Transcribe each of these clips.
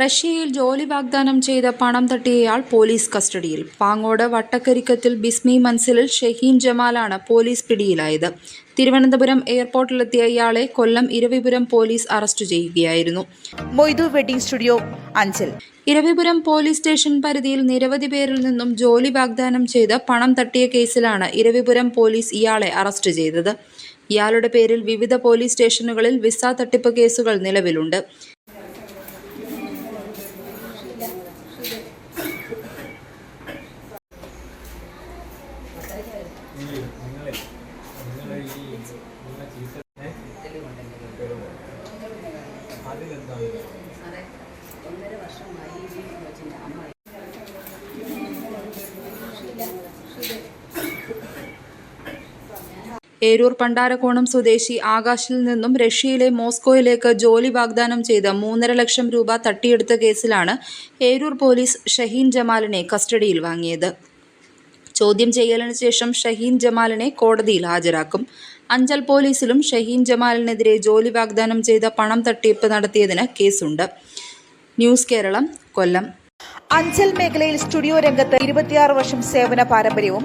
റഷ്യയിൽ ജോലി വാഗ്ദാനം ചെയ്ത പണം തട്ടിയയാൾ പോലീസ് കസ്റ്റഡിയിൽ. പാങ്ങോട് വട്ടക്കരിക്കത്തിൽ ബിസ്മി മൻസിലിൽ ഷഹീൻ ജമാലാണ് പോലീസ് പിടിയിലായത്. തിരുവനന്തപുരം എയർപോർട്ടിലെത്തിയ ഇയാളെ കൊല്ലം ഇരവിപുരം പോലീസ് അറസ്റ്റ് ചെയ്യുകയായിരുന്നു. Moidu wedding studio Anchal. Eravipuram police station പരിധിയിൽ നിരവധി പേരിൽ നിന്നും ജോലി വാഗ്ദാനം ചെയ്ത് പണം തട്ടിയ കേസിലാണ് ഇരവിപുരം പോലീസ് ഇയാളെ അറസ്റ്റ് ചെയ്തത്. ഇയാളുടെ പേരിൽ വിവിധ പോലീസ് സ്റ്റേഷനുകളിൽ വിസ തട്ടിപ്പ് കേസുകൾ നിലവിലുണ്ട്. ഏരൂർ പണ്ടാരക്കോണം സ്വദേശി ആകാശിൽ നിന്നും റഷ്യയിലെ മോസ്കോയിലേക്ക് ജോലി വാഗ്ദാനം ചെയ്ത മൂന്നര ലക്ഷം രൂപ തട്ടിയെടുത്ത കേസിലാണ് ഏരൂർ പോലീസ് ഷഹീൻ ജമാലിനെ കസ്റ്റഡിയിൽ വാങ്ങിയത്. ചോദ്യം ചെയ്യലിന് ശേഷം ഷഹീൻ ജമാലിനെ കോടതിയിൽ ഹാജരാക്കും. അഞ്ചൽ പോലീസിലും ഷഹീൻ ജമാലിനെതിരെ ജോലി വാഗ്ദാനം ചെയ്ത പണം തട്ടിപ്പ് നടത്തിയതിന് കേസുണ്ട്. ന്യൂസ് കേരളം കൊല്ലം. അഞ്ചൽ മേഖലയിൽ സ്റ്റുഡിയോ രംഗത്ത് ഇരുപത്തിയാറ് വർഷം സേവന പാരമ്പര്യവും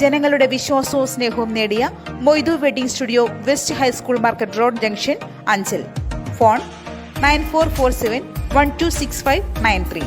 ജനങ്ങളുടെ വിശ്വാസവും സ്നേഹവും നേടിയ Moidu wedding studio west high school market road junction Anchal. Phone nine four four seven one two six five nine three.